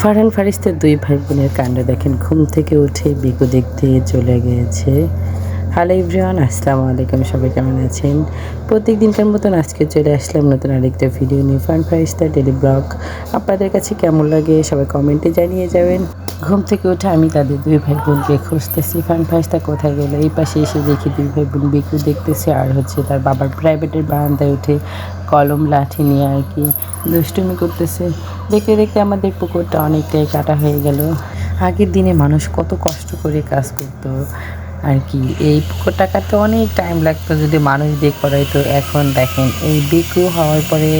ফারহান ফারিস্তের দুই ভাই বোনের কাণ্ড দেখেন। ঘুম থেকে উঠে বিকু দেখতে চলে গিয়েছে হ্যালো ইব্রিয়ান আসসালামু আলাইকুম। সবাই কেমন আছেন? প্রত্যেক দিনকার মতন আজকে চলে আসলাম নতুন আরেকটা ভিডিও নিয়ে ফান ফারিস্তার ডেলি ব্লগ আপনাদের কাছে কেমন লাগে সবাই কমেন্টে জানিয়ে যাবেন। ঘুম থেকে উঠে আমি তাদের দুই ভাই বোনকে খুঁজতেছি ফান ফারিস্তা কোথায় গেলো? এই পাশে এসে দেখি দুই ভাই বোন বিকু দেখতেছে, আর হচ্ছে তার বাবার প্রাইভেটের বারান্দায় উঠে কলম, লাঠি নিয়ে আর কি দুষ্টুমি করতেছে। দেখতে দেখতে আমাদের পুকুরটা অনেকটাই কাটা হয়ে গেল। আগের দিনে মানুষ কত কষ্ট করে কাজ করতো। আর কি, এই পুকুরটা কাটতে অনেক টাইম লাগতো যদি মানুষ দিয়ে করাইতো। এখন দেখেন, এই বিকু হওয়ার পরে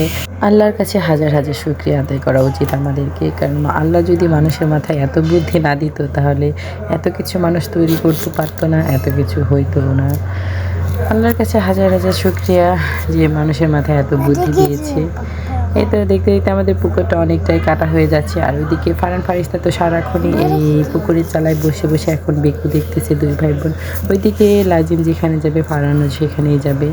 আল্লাহর কাছে হাজার হাজার শুক্রিয়া আদায় করা উচিত আমাদেরকে। কারণ আল্লাহ যদি মানুষের মাথায় এত বুদ্ধি না দিত, তাহলে এত কিছু মানুষ তৈরি করতে পারতো না, এত কিছু হইতো না। আল্লাহর কাছে হাজার হাজার শুক্রিয়া যে মানুষের মাথায় এত বুদ্ধি দিয়েছে। এই তো দেখতে দেখতে আমাদের পুকুরটা অনেকটাই কাটা হয়ে যাচ্ছে। আর ওইদিকে ফারান ফারিস্তা তো সারাক্ষণই এই পুকুরের চালায় বসে বসে এখন বেকু দেখতেছে দুই ভাই বোন। ওইদিকে লাজিম যেখানে যাবে, ফারানও সেখানেই যাবে।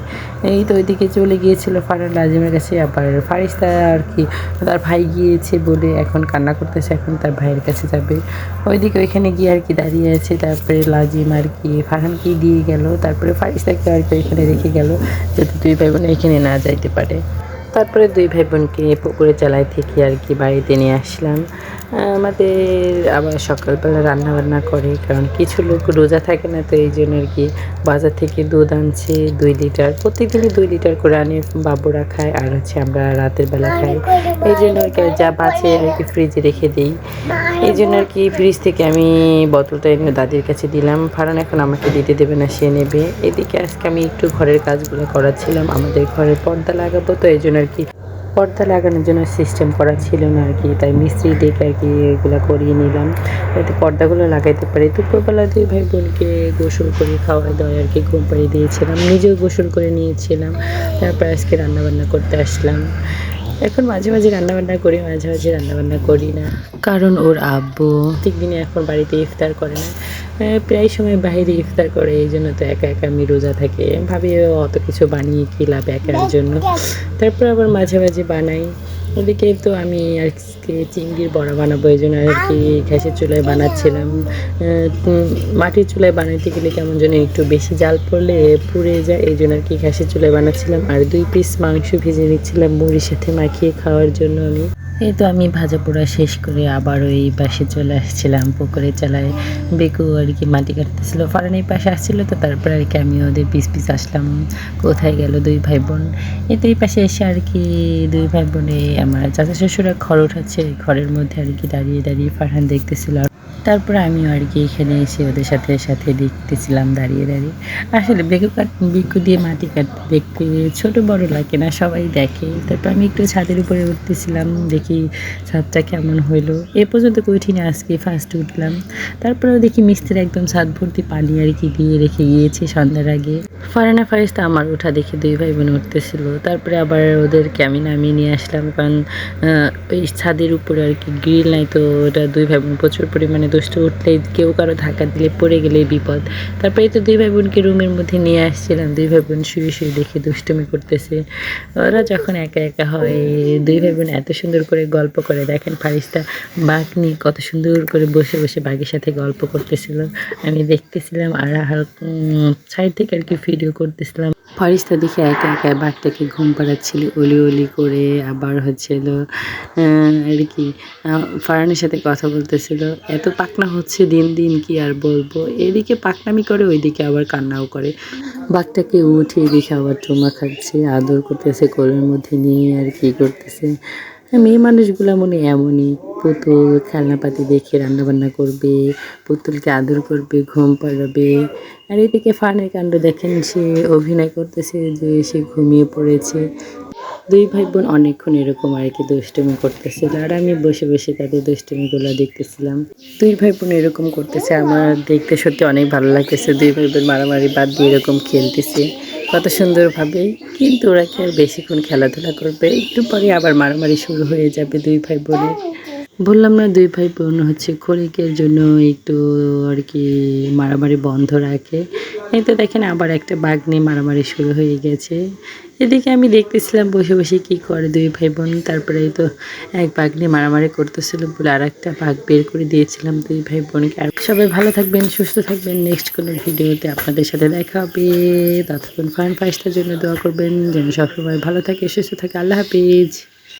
এই তো ওইদিকে চলে গিয়েছিল ফারান লাজিমের কাছে। আবার ফারিস্তা আর কি, তার ভাই গিয়েছে বলে এখন কান্না করতেছে, এখন তার ভাইয়ের কাছে যাবে। ওইদিকে ওইখানে গিয়ে আর কি দাঁড়িয়ে আছে, তারপরে লাজিম আর কি ফারহানকে দিয়ে গেল, তারপরে ফারিস্তাকে আর কি ওইখানে রেখে গেল, যাতে দুই ভাই বোন এখানে না যাইতে পারে। তারপরে দুই ভাই বোনকে নিয়ে পুকুরে চালাই থেকে আর কি বাড়িতে নিয়ে আসলাম। আমাদের আবার সকালবেলা রান্না বান্না করে, কারণ কিছু লোক রোজা থাকে না, তো এই জন্য আর কি বাজার থেকে দুধ আনছে, দুই লিটার, প্রত্যেকদিনই দুই লিটার করে আনি, বাবুরা খায়, আর হচ্ছে আমরা রাতের বেলা খাই। এই জন্য আর কি যা বাঁচে আর কি ফ্রিজে রেখে দিই। এই জন্য আর কি ফ্রিজ থেকে আমি বোতলটা এনে দাদির কাছে দিলাম। ফারান এখন আমাকে দিতে দেবে না, সে নেবে। এদিকে আজকে আমি একটু ঘরের কাজগুলো করাচ্ছিলাম, আমাদের ঘরের পর্দা লাগাবো, তো এই জন্য আর কি পর্দা লাগানোর জন্য সিস্টেম করা ছিল না আর কি। তাই মিস্ত্রি ডেকে আর কি এগুলো করিয়ে নিলাম। যাতে পর্দাগুলো লাগাইতে পারি। দুপুরবেলা দুই ভাই বোনকে গোসল করে খাওয়া দাওয়া আর কি ঘুম পাড়িয়ে দিয়েছিলাম। নিজেও গোসল করে নিয়েছিলাম। তারপর আজকে রান্নাবান্না করতে আসলাম। এখন মাঝে মাঝে রান্নাবান্না করি মাঝে মাঝে রান্নাবান্না করি না। কারণ ওর আব্বু ঠিক দিনে এখন বাড়িতে ইফতার করে না। প্রায় সময় বাইরে ইফতার করে এই জন্য তো একা একা আমি রোজা থাকে। ভাবি অত কিছু বানিয়ে কি লাভ একার জন্য? তারপর আবার মাঝে মাঝে বানাই। ওদিকে তো আমি আজকে চিংড়ির বড়া বানাবো, এই জন্য আর কি গ্যাসের চুলায় বানাচ্ছিলাম। মাটির চুলায় বানাইতে গেলে কেমন যেন একটু বেশি জাল পড়লে পুড়ে যায়, এই জন্য আর কি গ্যাসের চুলায় বানাচ্ছিলাম। আর দুই পিস মাংস ভেজে নিচ্ছিলাম মুড়ির সাথে মাখিয়ে খাওয়ার জন্য আমি। এই তো আমি ভাজা পোড়া শেষ করে আবার ওই পাশে চলে আসছিলাম পুকুরে চালায়। বেকু আর কি মাটি কাটতেছিল ফারান এই পাশে আসছিল তো তারপর আর কি আমি ওদের পিস পিস আসলাম। কোথায় গেল দুই ভাই বোন? এই তো এই পাশে এসে আর কি দুই ভাই বোনে আমার। চাচা শ্বশুরা ঘর উঠাচ্ছে ঘরের মধ্যে আর কি দাঁড়িয়ে দাঁড়িয়ে ফারহান দেখতেছিল তারপরে আমিও আর কি এখানে এসে ওদের সাথে সাথে দেখতেছিলাম, দাঁড়িয়ে দাঁড়িয়ে। আসলে বেকু কাট বেকু দিয়ে মাটি কাটতে দেখতে ছোট বড় লাগে না, সবাই দেখে। তারপর আমি একটু ছাদের উপরে উঠতেছিলাম, দেখি ছাদটা কেমন হইল। এ পর্যন্ত কঠিনে আজকে ফার্স্ট উঠলাম। তারপরেও দেখি মিস্ত্রি একদম ছাদ ভর্তি পানি আর কি দিয়ে রেখে গিয়েছে সন্ধ্যার আগে। ফারানা ফারিস্তা আমার উঠা দেখে দুই ভাই বোন উঠতেছিল। তারপরে আবার ওদেরকে আমি নামিয়ে নিয়ে আসলাম, কারণ ওই ছাদের উপরে আর কি গ্রিল নাই, তো ওটা দুই ভাই বোন প্রচুর পরিমাণে দুষ্ট উঠলে কেউ কারও ধাক্কা দিলে পড়ে গেলে বিপদ। তারপরে তো দুই ভাই বোনকে রুমের মধ্যে নিয়ে আসছিলাম। দুই ভাই বোন শুয়ে শুয়ে দেখে দুষ্টুমি করতেছে। ওরা যখন একা একা হয়, দুই ভাই বোন এত সুন্দর করে গল্প করে। দেখেন ফারিস্তা বাঘ নিয়ে কত সুন্দর করে বসে বসে বাঘের সাথে গল্প করতেছিল। আমি দেখতেছিলাম আর সাইড থেকে আর কি ভিডিও করতেছিলাম। ফারিস্তা দেখে একা একা বাঘটাকে ঘুম পাড়াচ্ছিল অলি অলি করে আবার হচ্ছিল আর কি ফারানের সাথে কথা বলতেছিল। এত পাকনা হচ্ছে দিন দিন, কি আর বলব? এদিকে পাকনামি করে, ওইদিকে আবার কান্নাও করে। বাঘটাকে উঠিয়ে দেখে আবার চুমা খাচ্ছে, আদর করতেছে, কোলের মধ্যে নিয়ে আর কি করতেছে। মেয়ে মানুষগুলো মনে এমনই। পুতুল, খেলনাপাতি দেখে রান্নাবান্না করবে, পুতুলকে আদর করবে, ঘুম পাড়াবে। আর এদিকে ফানের কাণ্ড দেখেন, সে অভিনয় করতেছে যে সে ঘুমিয়ে পড়েছে। দুই ভাই বোন অনেকক্ষণ এরকম আর কি দুষ্টুমি করতেছিল। আর আমি বসে বসে তাদের দুষ্টুমিগুলো দেখতেছিলাম। দুই ভাই বোন এরকম করতেছে, আমার দেখতে সত্যি অনেক ভালো লাগতেছে। দুই ভাই বোন মারামারি বাদ দিয়ে এরকম খেলতেছে। কত সুন্দরভাবে। কিন্তু ওরা কি আর বেশিক্ষণ খেলাধুলা করবে? একটু পরে আবার মারামারি শুরু হয়ে যাবে দুই ভাই বোনের। বললাম না, দুই ভাই বোন হচ্ছে খরিকের জন্য একটু আর কি মারামারি বন্ধ রাখে। এই তো দেখেন আবার একটা বাঘ নিয়ে মারামারি শুরু হয়ে গেছে। এদিকে আমি দেখতেছিলাম বসে বসে কি করে দুই ভাই বোন তারপরে তো এক বাঘ নিয়ে মারামারি করতেছিল বলে আর একটা বাঘ বের করে দিয়েছিলাম দুই ভাই বোনকে আর সবাই ভালো থাকবেন, সুস্থ থাকবেন। নেক্সট কোনো ভিডিওতে আপনাদের সাথে দেখা হবে। ততক্ষণ ফান ফাইসটার জন্য দোয়া করবেন। যেন সবসময় ভালো থাকে, সুস্থ থাকে। আল্লাহ হাফিজ।